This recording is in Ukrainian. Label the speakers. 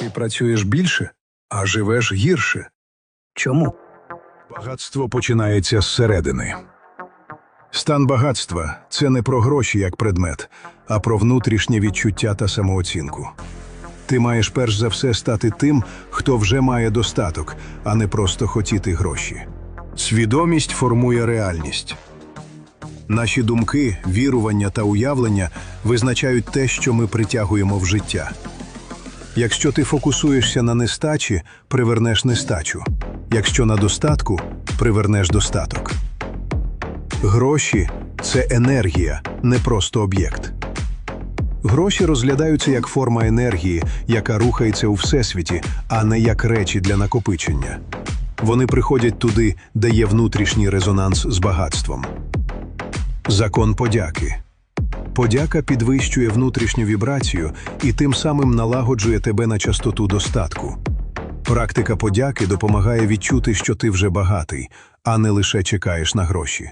Speaker 1: Ти працюєш більше, а живеш гірше.
Speaker 2: Чому?
Speaker 1: Багатство починається зсередини. Стан багатства це не про гроші як предмет, а про внутрішнє відчуття та самооцінку. Ти маєш перш за все стати тим, хто вже має достаток, а не просто хотіти гроші. Свідомість формує реальність. Наші думки, вірування та уявлення визначають те, що ми притягуємо в життя. Якщо ти фокусуєшся на нестачі, привернеш нестачу. Якщо на достатку, привернеш достаток. Гроші це енергія, не просто об'єкт. Гроші розглядаються як форма енергії, яка рухається у всесвіті, а не як речі для накопичення. Вони приходять туди, де є внутрішній резонанс з багатством. Закон подяки. Подяка підвищує внутрішню вібрацію і тим самим налагоджує тебе на частоту достатку. Практика подяки допомагає відчути, що ти вже багатий, а не лише чекаєш на гроші.